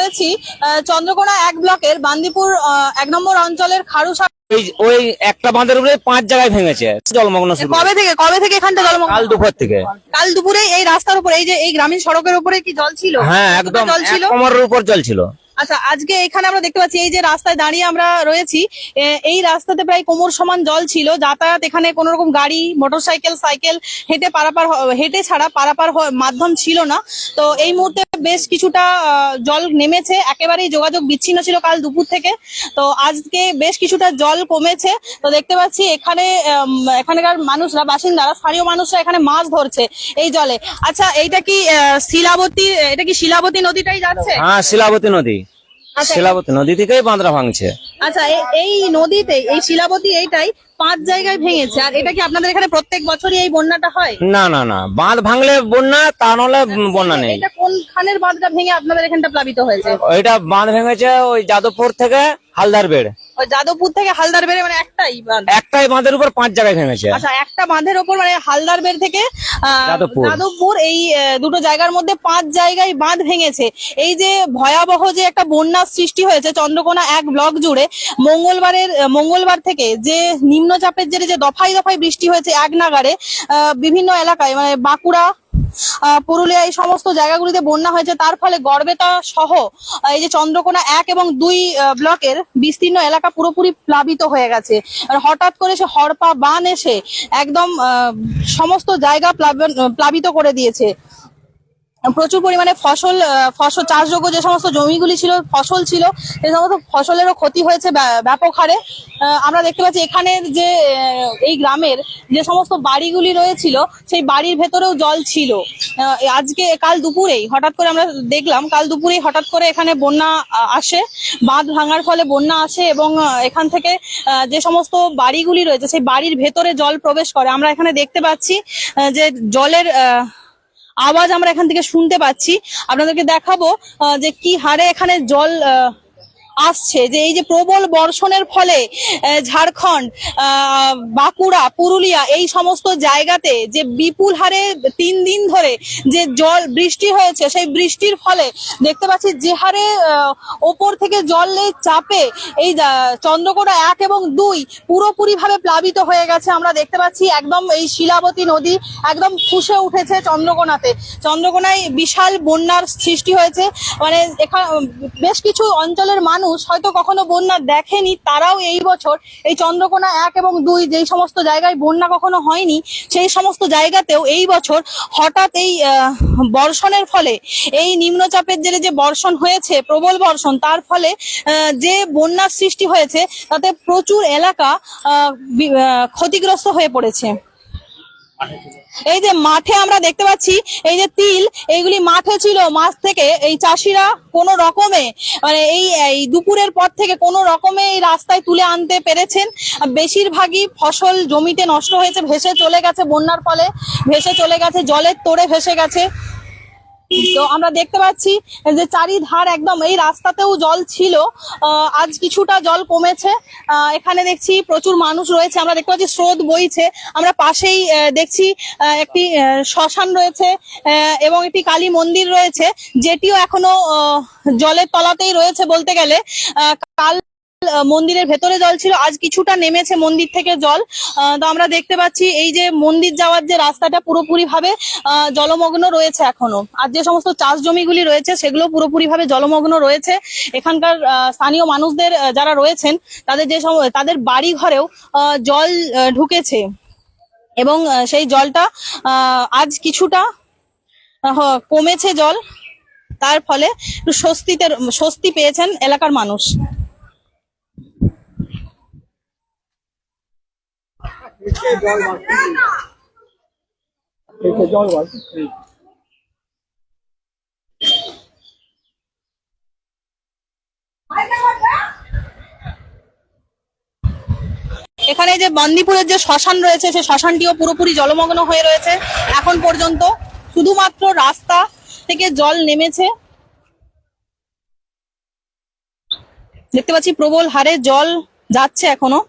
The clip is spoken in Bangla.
রয়েছি চন্দ্রকোনা এক ব্লকের বান্দিপুর এক নম্বর অঞ্চলের খারুসা ওই ওই একটা বাঁধের উপরে পাঁচ জায়গায় ভেঙেছে। জলমগ্ন শুরু কবে থেকে? কবে থেকে এখানটা জলমগ্ন? কাল দুপুর থেকে। কাল দুপুরে এই রাস্তার উপরে এই যে এই গ্রামীণ সড়কের উপরে কি জল ছিল? হ্যাঁ একদম জল ছিল? কোমরের উপর জল ছিল। আচ্ছা আজকে এখানে আমরা দেখতে পাচ্ছি, এই যে রাস্তায় দাঁড়িয়ে আমরা রয়েছি এই রাস্তাতে প্রায় কোমর সমান জল ছিল, যাতায়াত এখানে কোনো রকম গাড়ি, মোটরসাইকেল, সাইকেল হেঁটে পারাপার হেঁটে ছাড়া পারাপার মাধ্যম ছিল না। তো এই মুহূর্তে বেশ কিছুটা জল নেমেছে, একেবারেই যোগাযোগ বিচ্ছিন্ন ছিল কাল দুপুর থেকে। তো আজকে বেশ কিছুটা জল কমেছে। তো দেখতে পাচ্ছি, এখানে এখানকার মানুষরা, বাসিন্দারা, স্থানীয় মানুষরা এখানে মাছ ধরছে এই জলে। আচ্ছা এইটা কি শিলাবতী, এটা কি শিলাবতী নদীটাই যাচ্ছে? হ্যাঁ শিলাবতী নদী। শিলাবতী নদী থেকেই বাঁধরা ভাঙছে। আচ্ছা এই নদীতে এই শিলাবতী এইটাই পাঁচ জায়গায় ভেঙেছে। আর এটা কি আপনাদের এখানে প্রত্যেক বছরই এই বন্যাটা হয়? না না না। বাঁধ ভাঙলে বন্যা তা নাহলে বন্যা নেই। এটা কোন খানের বাঁধটা ভেঙে আপনাদের এখানটা প্লাবিত হয়েছে? এটা বাঁধ ভেঙেছে ওই যাদবপুর থেকে হালদার বেড়। যাদবপুর থেকে হালদার বেড়ে মানে একটাই বাঁধ। একটাই বাঁধের উপর পাঁচ জায়গায় ভেঙেছে আচ্ছা একটা বাঁধের ওপর মানে হালদার বেড় থেকে যাদবপুর। এই দুটো জায়গার মধ্যে পাঁচ জায়গায় বাঁধ ভেঙেছে। এই যে ভয়াবহ যে একটা বন্যার সৃষ্টি হয়েছে চন্দ্রকোনা এক ব্লক জুড়ে মঙ্গলবারের মঙ্গলবার থেকে যে নিম্নচাপের জেরে যে দফায় দফায় বৃষ্টি হয়েছে এক নাগারে বিভিন্ন এলাকায় মানে বাঁকুড়া পুরুলিয়া এই সমস্ত জায়গাগুলিতে বন্যা হয়েছে। তার ফলে গড়বেতা সহ এই যে চন্দ্রকোনা এক এবং দুই ব্লকের বিস্তীর্ণ এলাকা পুরোপুরি প্লাবিত হয়ে গেছে। আর হঠাৎ করে সে হরপা বান এসে একদম সমস্ত জায়গা প্লাবিত করে দিয়েছে। প্রচুর পরিমাণে ফসল ফসল চাষযোগ্য যে সমস্ত জমিগুলি ছিল ফসল ছিল সে সমস্ত ফসলেরও ক্ষতি হয়েছে ব্যা- ব্যাপক হারে। আমরা দেখতে পাচ্ছি এখানে যে এই গ্রামের যে সমস্ত বাড়িগুলি রয়েছিল সেই বাড়ির ভেতরেও জল ছিল। আজকে কাল দুপুরেই হঠাৎ করে আমরা দেখলাম কাল দুপুরেই হঠাৎ করে এখানে বন্যা আসে। বাঁধ ভাঙার ফলে বন্যা আসে এবং এখান থেকে যে সমস্ত বাড়িগুলি রয়েছে সেই বাড়ির ভেতরে জল প্রবেশ করে। আমরা এখানে দেখতে পাচ্ছি যে জলের আহ, আওয়াজ আমরা এখান থেকে শুনতে পাচ্ছি। আপনাদেরকে দেখাবো যে কি হারে এখানে জল আসছে যে এই যে প্রবল বর্ষণের ফলে ঝাড়খণ্ড বাঁকুড়া, পুরুলিয়া এই সমস্ত জায়গাতে যে বিপুল হারে তিন দিন ধরে যে জল বৃষ্টি হয়েছে, সেই বৃষ্টির ফলে দেখতে পাচ্ছি যে হারে ওপর থেকে জলে চাপে এই চন্দ্রকোনা এক এবং দুই পুরোপুরি ভাবে প্লাবিত হয়ে গেছে। আমরা দেখতে পাচ্ছি একদম এই শিলাবতী নদী একদম ফুসে উঠেছে চন্দ্রকোনাতে। চন্দ্রকোনায় বিশাল বন্যার সৃষ্টি হয়েছে। মানে এখানে বেশ কিছু অঞ্চলের মানুষ হয়তো কখনো বন্যা দেখেনি, তারাও এই বছর এই চন্দ্রকোনা এক এবং দুই যেই সমস্ত জায়গায় বন্যা কখনো হয়নি, সেই সমস্ত জায়গাতেও এই বছর হঠাৎ এই বর্ষণের ফলে, এই নিম্নচাপের জেরে যে বর্ষণ হয়েছে, প্রবল বর্ষণ, তার ফলে যে বন্যার সৃষ্টি হয়েছে, তাতে প্রচুর এলাকা ক্ষতিগ্রস্ত হয়ে পড়েছে। এই যে মাঠে আমরা দেখতে পাচ্ছি, এই যে তিল, এইগুলি মাঠে ছিল। মাছ থেকে এই চাষিরা কোনো রকমে মানে এই এই দুপুরের পর থেকে কোনো রকমে এই রাস্তায় তুলে আনতে পেরেছেন। বেশিরভাগই ফসল জমিতে নষ্ট হয়েছে, ভেসে চলে গেছে বন্যার ফলে। ভেসে চলে গেছে, জলের তোড়ে ভেসে গেছে। তো আমরা দেখতে পাচ্ছি যে চারিধার একদম এই রাস্তাতেও জল ছিল। আজ কিছুটা জল কমেছে। এখানে দেখছি প্রচুর মানুষ রয়েছে। আমরা দেখতে পাচ্ছি স্রোত বইছে। আমরা পাশেই দেখছি একটি শ্মশান রয়েছে এবং একটি কালী মন্দির রয়েছে, যেটিও এখনও জলের তলাতেই রয়েছে বলতে গেলে। কাল মন্দিরের ভেতরে জল ছিল। আজ কিছুটা নেমেছে মন্দির থেকে জল। তো আমরা দেখতে পাচ্ছি এই যে মন্দির যাওয়ার যে রাস্তাটা পুরোপুরি ভাবে জলমগ্ন রয়েছে এখনও। আর যে সমস্ত চাষ জমিগুলি রয়েছে, সেগুলো পুরোপুরি ভাবে জলমগ্ন রয়েছে। এখানকার স্থানীয় মানুষদের যারা রয়েছেন, তাদের যে তাদের বাড়ি ঘরেও জল ঢুকেছে। এবং সেই জলটা আজ কিছুটা কমেছে জল। তার ফলে স্বস্তিতে, স্বস্তি পেয়েছেন এলাকার মানুষ। এখানে যে বান্দিপুরের যে শ্মশান রয়েছে সেই শ্মশানটিও পুরোপুরি জলমগ্ন হয়ে রয়েছে। এখন পর্যন্ত শুধুমাত্র রাস্তা থেকে জল নেমেছে। দেখতে পাচ্ছি প্রবল হারে জল যাচ্ছে এখনও।